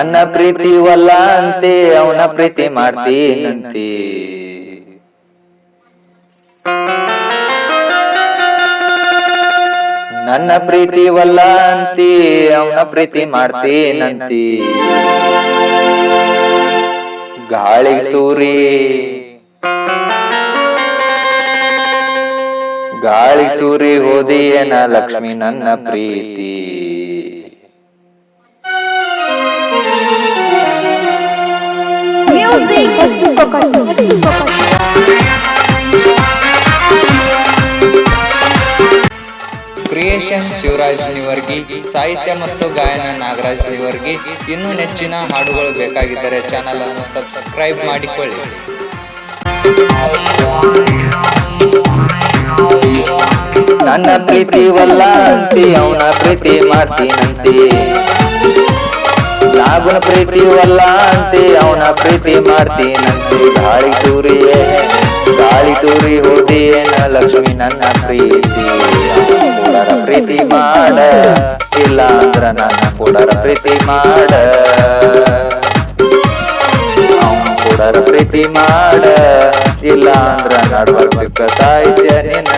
ನನ್ನ ಪ್ರೀತಿ ವಲ್ಲ ಅಂತೆ ಅವನ ಪ್ರೀತಿ ಮಾಡ್ತೀನಂತೆ ನನ್ನ ಪ್ರೀತಿ ಅಂತಿ ಅವನ ಪ್ರೀತಿ ಮಾಡ್ತೀನಂತಿ ಗಾಳಿ ತೂರಿ ಗಾಳಿ ತೂರಿ ಹೋದಿಯೇನ ಲಕ್ಷ್ಮಿ ನನ್ನ ಪ್ರೀತಿ. ಕ್ರಿಯೇಷನ್ ಶಿವರಾಜ್ ನಿವರ್ಗಿ ಸಾಹಿತ್ಯ ಮತ್ತು ಗಾಯನ ನಾಗರಾಜ್ ನಿವರ್ಗಿ ಇನ್ನೂ ನೆಚ್ಚಿನ ಹಾಡುಗಳು ಬೇಕಾಗಿದ್ದರೆ ಚಾನಲ್ ಅನ್ನು ಸಬ್ಸ್ಕ್ರೈಬ್ ಮಾಡಿಕೊಳ್ಳಿ. ನನ್ನ ಪ್ರೀತಿ ವಲ್ಲ ಅವನ ಪ್ರೀತಿ ಮಾಡ್ತೀನಂತಿ. ನಾಗುನ ಪ್ರೀತಿ ವಲ್ಲ ಅಂತಿ, ಅವನ ಪ್ರೀತಿ ಮಾಡ್ತೀನಂತೆ. ಗಾಳಿ ತೂರಿಯೇ, ಗಾಳಿ ತೂರಿ ಹೋದಿಯೇನ, ಲಕ್ಷ್ಮಿ ನನ್ನ ಪ್ರೀತಿ. ಕೂಡರ ಪ್ರೀತಿ ಮಾಡ ಇಲ್ಲ ಅಂದ್ರ ನನ್ನ ಕೂಡರ ಪ್ರೀತಿ ಮಾಡ. ಅವನು ಕೂಡರ ಪ್ರೀತಿ ಮಾಡ ಇಲ್ಲ ಅಂದ್ರ ನಡ್ಬರ್ಕ್ ಸಾಹಿತ್ಯ ನಿನ್ನ.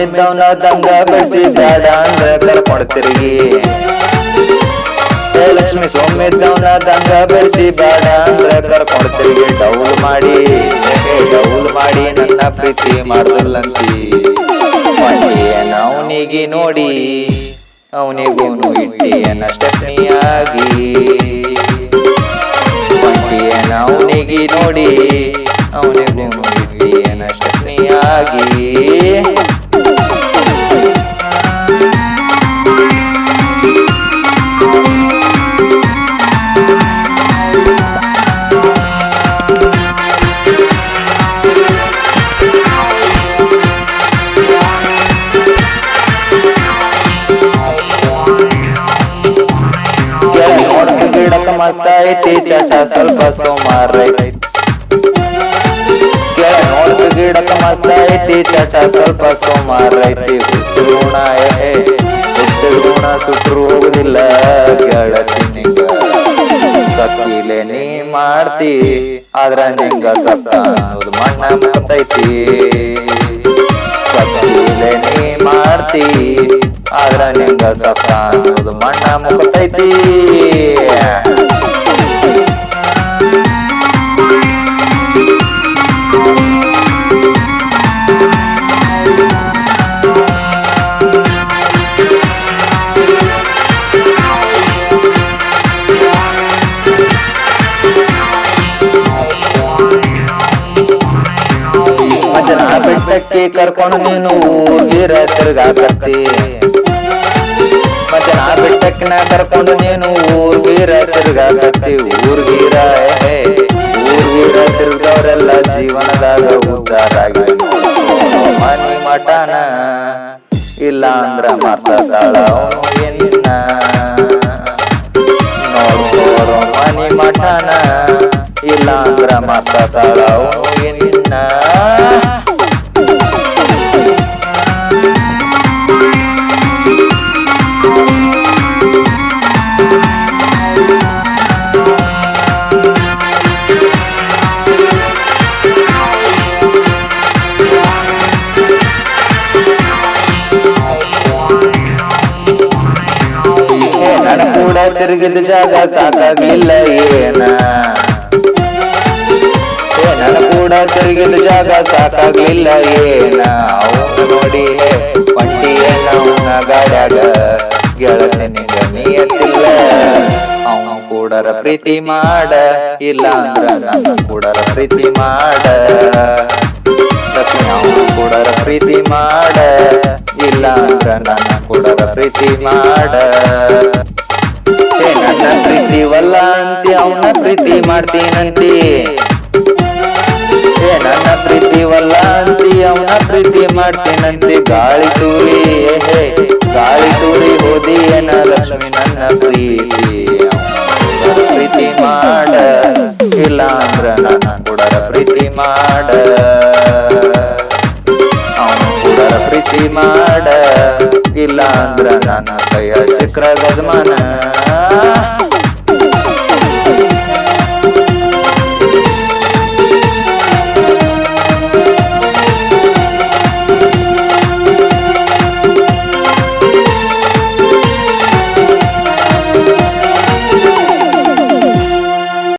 ಸೊಮ್ಮಿದ್ದವನ ದಂಗ ಬಿಡ್ತಿ ಬೇಡ ಅಂದ್ರ ಕರ್ಕೊಂಡು ತಿರುಗಿ. ಲಕ್ಷ್ಮಿ ಸೊಮ್ಮಿದ್ದವನ ದಂಗ ಬೆಳೆಸಿ ಬೇಡ ಅಂದ್ರೆ ಕರ್ಕೊಂಡು ತಿರುಗಿ. ಡೌಲ್ ಮಾಡಿ ಡೌಲ್ ಮಾಡಿ ನನ್ನ ಪ್ರೀತಿ ಮಾಡ್ದಲ್ಲಂತಿ. ಅವನಿಗೆ ನೋಡಿ ಅವನಿಗೂನು ಇಟ್ಟಿಯನ್ನ ಸ್ಟೆಪ್ನಿಯಾಗಿ ಒಂಟಿಯನ ಅವನಿಗೆ ನೋಡಿ ಅವನಿಗೂನು ಇಟ್ಟಿಯನ್ನ ಸ್ಟೆಪ್ನಿಯಾಗಿ ಮಸ್ತ ಐತಿ ಚಟ ಸ್ವಲ್ಪ ಸೋಮಾರ ಕೆಳ ನೋಡ್ಕ ಗಿಡಕ ಮಸ್ತ ಐತಿ ಚಟ ಸ್ವಲ್ಪ ಸೋಮಾರ ಐತಿ ಹುಟ್ಟು ಗುಣ ಏ ಹುಟ್ಟು ಗುಣ ಸುಟ್ರು ಹೋಗುದಿಲ್ಲ. ಗೆಳತಿ ನಿಂಗ ಸಕ್ಕಿಲೆ ನೀ ಮಾಡ್ತಿ. ಆದ್ರ ನಿಂಗ ಸತ್ತ ಅನ್ನೋದು ಮಣ್ಣ ಮತ್ತೈತಿ ಸಕ್ಕಿಲೆ ನೀ ಮಾಡ್ತಿ. ಆದ್ರ ನಿಂಗ ಸತ್ತ ಅನ್ನೋದು ಮಣ್ಣ ಮುತ್ತೈತಿ ಮಜನ ಬೆಟ್ಟಕ್ಕೆ ಕರ್ಕೊಂಡು ನೀನು ಊರ್ಗೀರ ತಿರ್ಗಾಕತ್ತಿ ಮಜನ ಬಿಟ್ಟಕ್ಕಿನ ಕರ್ಕೊಂಡು ನೀನು ಊರ್ಗೀರ ತಿರುಗಾಕತ್ತಿ. ಊರ್ಗೀರ ಊರ್ಗೀರ ತಿರ್ಗದವರೆಲ್ಲ ಜೀವನದಾಗ ಉದ್ಧಾರ ಆಗಿ ಮನಿ ಮಠನ ಇಲ್ಲ ಅಂದ್ರ ಮಾರ್ಸತಾಳ ಅವನು ಎನ್ನ? ನೋಡ್ಕೋರು ಮನಿ ಮಠನ ಇಲ್ಲ ಅಂದ್ರ ಮಾರ್ಸತಾಳ ಅವನು ಎನ್ನ? ತಿರುಗಿದ ಜಾಗ ಸಾಕಾಗ್ಲಿಲ್ಲ ಏನ? ಏ ಕೂಡ ತಿರುಗಿದ ಜಾಗ ಸಾಕಾಗ್ಲಿಲ್ಲ ಏನ? ಅವನು ನೋಡಿ ಒಂಟಿ ಅವನ ಗಾಡ್ಯಾಗ ಗೆಳತಿ ನಿಯತ್ತಿಲ್ಲ ಅವನು ಕೂಡರ ಪ್ರೀತಿ ಮಾಡ ಇಲ್ಲ ಅಂದ್ರ ನನ್ನ ಕೂಡರ ಪ್ರೀತಿ ಮಾಡ. ಅವನು ಕೂಡರ ಪ್ರೀತಿ ಮಾಡ ಇಲ್ಲ ಅಂದ್ರ ನನ್ನ ಕೂಡರ ಪ್ರೀತಿ ಮಾಡ. ಏ ನನ್ನ ಪ್ರೀತಿ ವಲ್ಲ ಅಂತಿ, ಅವನ ಪ್ರೀತಿ ಮಾಡ್ತೀನಂತಿ ಏ, ನನ್ನ ಪ್ರೀತಿ ವಲ್ಲ ಅಂತಿ, ಅವನ ಪ್ರೀತಿ ಮಾಡ್ತೀನಂತಿ ಗಾಳಿ ತೂರಿ ಏಹೇ ಗಾಳಿ ತೂರಿ ಹೋದಿ ಏನ ಲಕ್ಷ್ಮಿ, ನನ್ನ ಪ್ರೀತಿ. ಪ್ರೀತಿ ಮಾಡ, ಇಲ್ಲ ಅಂದ್ರ ನನ್ನ ಕುಡರ ಪ್ರೀತಿ ಮಾಡ. ಅವನು ಕುಡರ ಪ್ರೀತಿ ಮಾಡ, ಇಲ್ಲ ಅಂದ್ರ गजमान दया शिखर गजमान.